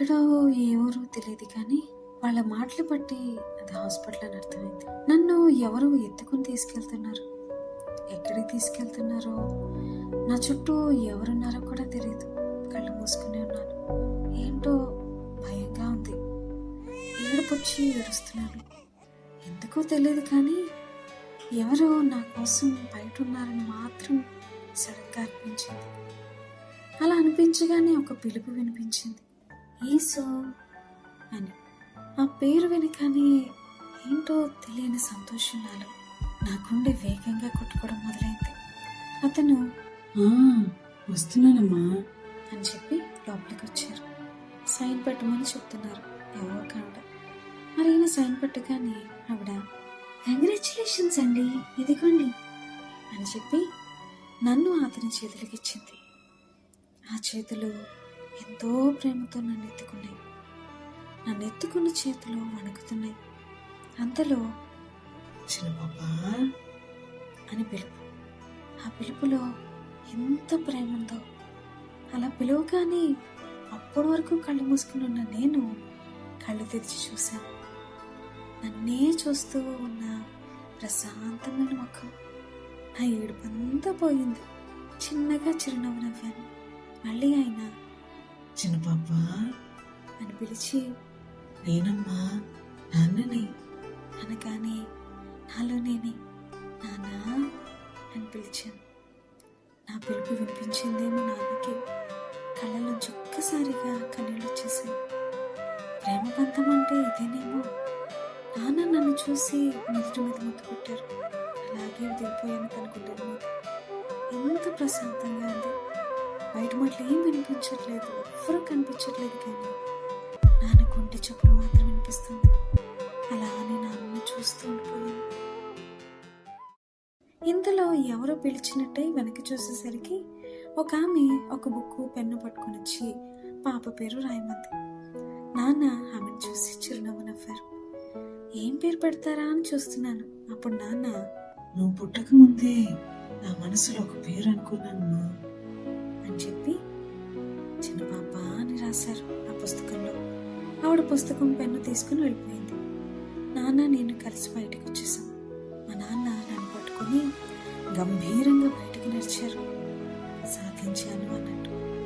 ఎక్కడో ఏ ఊరు తెలియదు కానీ వాళ్ళ మాటలు బట్టి అది హాస్పిటల్ అని అర్థమైంది. నన్ను ఎవరు ఎత్తుకుని తీసుకెళ్తున్నారు? ఎక్కడికి తీసుకెళ్తున్నారో? నా చుట్టూ ఎవరున్నారో కూడా తెలియదు కళ్ళు మూసుకుని ఉన్నాను. ఏంటో భయంగా ఉంది. ఏడుపొచ్చి ఏడుస్తున్నాను ఎందుకో తెలియదు కానీ ఎవరో నా కోసం బయట ఉన్నారని మాత్రం సడన్గా అనిపించింది. అలా అనిపించగానే ఒక పిలుపు వినిపించింది. ఈసో అని. ఆ పేరు వినగానే ఏంటో తెలియని సంతోషం నాలో. నా గుండె వేగంగా కొట్టుకోవడం మొదలైంది. అతను వస్తున్నానమ్మా. అని చెప్పి లోపలికి వచ్చారు సైన్ పెట్టమని చెప్తున్నారు. ఎవరో ఒక ఆవిడ మరి ఈయన సైన్ పెట్టగానే ఆవిడ కంగ్రాచులేషన్స్ అండి ఇదిగోండి అని చెప్పి నన్ను అతని చేతులకి ఇచ్చింది ఆ చేతులు ఎంతో ప్రేమతో నన్ను ఎత్తుకున్నాయి నన్ను ఎత్తుకున్న చేతులు వణుకుతున్నాయి. అంతలో చిన్న అని పిలుపు. ఆ పిలుపులో ఎంత ప్రేమ ఉందో అలా పిలువగానే అప్పటి వరకు కళ్ళు మూసుకుని ఉన్న నేను కళ్ళు తెరిచి చూశాను. నన్నే చూస్తూ ఉన్న ప్రశాంతమైన ముఖం. నా ఏడుపంతా పోయింది. చిన్నగా చిరునవ్వు నవ్వాను. మళ్ళీ ఆయన చిన్న పాపా అని పిలిచి నేనమ్మా నాన్నని. అనగానే నాలో నేనే నానా అని పిలిచాను. నా పిలుపు వినిపించిందేమో నాన్నకి. కళ్ళలోంచి ఒక్కసారిగా కన్నీళ్ళు వచ్చేసాయి. ప్రేమ బంధం అంటే ఇదేనేమో? నాన్న నన్ను చూసి నుదుటి మీద ముద్దు పెట్టారు. అలాగే దిగిపోయాను తన గుండెల మీద ఎంత ప్రశాంతంగా ఉంది. బయట మాటలు ఏం వినిపించట్లేదు? ఎవ్వరూ కనిపించట్లేదు కానీ నాన్న కొంటి చప్పుడు మాత్రం వినిపిస్తుంది. అలా అని నాన్నను చూస్తూ ఉండిపోయాను. ఇంతలో ఎవరో పిలిచినట్టే వెనక్కి చూసేసరికి ఒక ఆమె ఒక బుక్కు పెన్ను పట్టుకొని వచ్చి పాప పేరు రాయమంది. నాన్న ఆమెను చూసి చిరునవ్వు నవ్వారు. ఏం పేరు పెడతారా అని చూస్తున్నాను. అప్పుడు నాన్న నువ్వు పుట్టక ముందే నా మనసులో ఒక పేరు అనుకున్నాను అని చెప్పి చిన్న పాప అని రాశారు ఆ పుస్తకంలో. ఆవిడ పుస్తకం పెన్ను తీసుకుని వెళ్ళిపోయింది. నాన్న నేను కలిసి బయటకు వచ్చేసాం. మా నాన్న నన్ను పట్టుకొని గంభీరంగా బయటకు నడిచారు. సాధించాను అన్నట్టు.